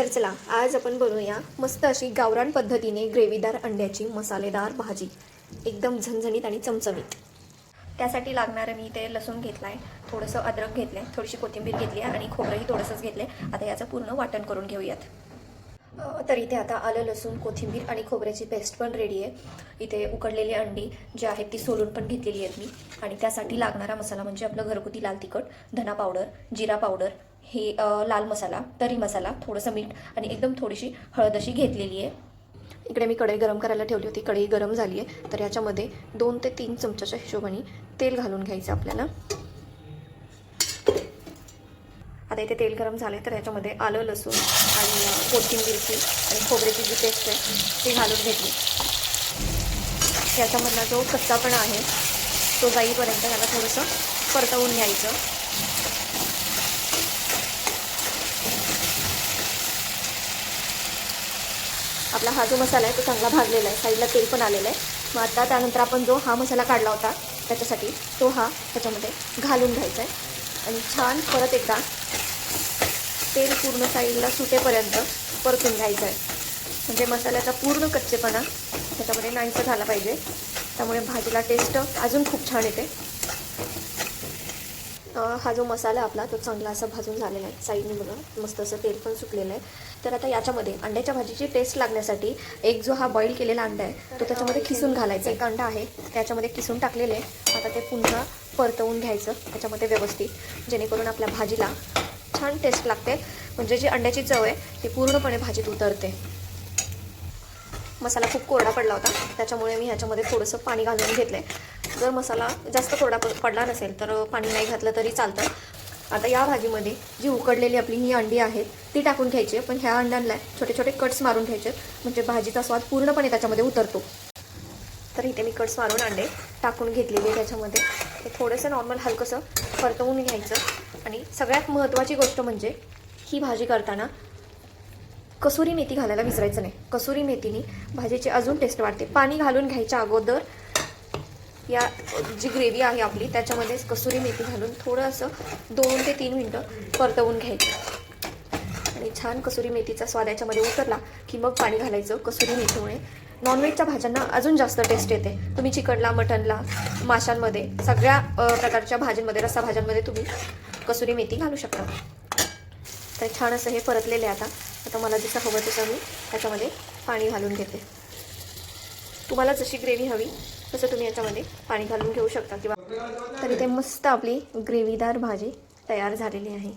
तर चला आज आपण बनवूया मस्त अशी गावरान पद्धतीने ग्रेव्हीदार अंड्याची मसालेदार भाजी. एकदम झणझणीत आणि चमचमीत. त्यासाठी लागणारं मी ते लसूण घेतलं आहे थोडंसं अद्रक घेतलं आहे थोडीशी कोथिंबीर घेतली आहे आणि खोबरंही थोडंसंच घेतलं आहे आता याचं पूर्ण वाटण करून घेऊयात. तर इथे आता आलं लसूण कोथिंबीर आणि खोबऱ्याची पेस्ट पण रेडी आहे. इथे उकडलेली अंडी जी आहेत ती सोलून पण घेतलेली आहेत मी. आणि त्यासाठी लागणारा मसाला म्हणजे आपलं घरगुती लाल तिखट धना पावडर जिरा पावडर हे लाल मसाला तरी मसाला थोडंसं मीठ आणि एकदम थोडीशी हळद अशी घेतलेली आहे. इकडे मी कढई गरम करायला ठेवली होती. कढई गरम झाली आहे. तर याच्यामध्ये दोन ते तीन चमच्याच्या हिशोबाने तेल घालून घ्यायचं आपल्याला. आता इथे तेल गरम झाले तर याच्यामध्ये आलं लसूण आणि कोथिंबीरची आणि खोबऱ्याची जी पेस्ट आहे ती घालून घेतली. याच्यामधला जो कच्चापणा आहे तो जाईपर्यंत त्याला थोडंसं परतवून घ्यायचं. आपला हा जो मसाला आहे तो चांगला भाजलेला आहे. साईडला तेल पण आलेलं आहे. मग आता त्यानंतर आपण जो हा मसाला काढला होता त्याच्यासाठी तो हा त्याच्यामध्ये घालून घ्यायचा आहे. आणि छान परत एकदा तेल पूर्ण साईडला सुटेपर्यंत परतून घ्यायचं आहे. म्हणजे मसाल्याचा पूर्ण कच्चेपणा त्याच्यामध्ये नाहीसा झाला पाहिजे. त्यामुळे भाजीला टेस्ट अजून खूप छान येते. हा जो मसाला आपला तो चांगला असा भाजून झालेला आहे साईडने बघा मस्त असं तेल पण सुकलेलं आहे. तर आता याच्यामध्ये अंड्याच्या भाजीची टेस्ट लागण्यासाठी एक जो हा बॉईल केलेला अंडा आहे तो त्याच्यामध्ये खिसून घालायचा एक अंडा आहे त्याच्यामध्ये किसून टाकलेले आहे. आता ते पुन्हा परतवून घ्यायचं त्याच्यामध्ये व्यवस्थित जेणेकरून आपल्या भाजीला छान टेस्ट लागते. म्हणजे जी अंड्याची चव आहे ती पूर्णपणे भाजीत उतरते. मसाला खूप कोरडा पडला होता त्याच्यामुळे मी ह्याच्यामध्ये थोडंसं पाणी घालून घेतलं आहे जर मसाला जास्त कोरडा पडला नसेल तर पाणी नाही घातलं तरी चालतं. आता या भाजीमध्ये जी उकडलेली आपली ही अंडी आहेत ती टाकून घ्यायची पण ह्या अंड्यांना छोटे छोटे कट्स मारून घ्यायचे म्हणजे भाजीचा स्वाद पूर्णपणे त्याच्यामध्ये उतरतो. तर इथे मी कट्स मारून अंडे टाकून घेतलेले आहे त्याच्यामध्ये. हे थोडंसं नॉर्मल हलकंसं परतवून घ्यायचं. आणि सगळ्यात महत्त्वाची गोष्ट म्हणजे ही भाजी करताना कसुरी मेथी घालायला विसरायचं नाही. कसुरी मेथीने भाजीची अजून टेस्ट वाढते. पाणी घालून घ्यायच्या अगोदर या जी ग्रेव्ही आहे आपली त्याच्यामध्ये कसुरी मेथी घालून थोडं असं दोन ते तीन मिनटं परतवून घ्यायचं. आणि छान कसुरी मेथीचा स्वाद याच्यामध्ये उतरला की मग पाणी घालायचं कसुरी मेथीमुळे. नॉनव्हेजच्या भाज्यांना अजून जास्त टेस्ट येते. तुम्ही चिकनला मटनला माशांमध्ये सगळ्या प्रकारच्या भाज्यांमध्ये रस्सा भाज्यांमध्ये तुम्ही कसुरी मेथी घालू शकता. तर छान असं हे परतलेले आता. आता मला जसं हवं तसं मी त्याच्यामध्ये पाणी घालून घेते. तुम्हाला जशी ग्रेव्ही हवी तसं तुम्ही याच्यामध्ये पाणी घालून घेऊ शकता किंवा तर इथे मस्त आपली ग्रेव्हीदार भाजी तयार झालेली आहे.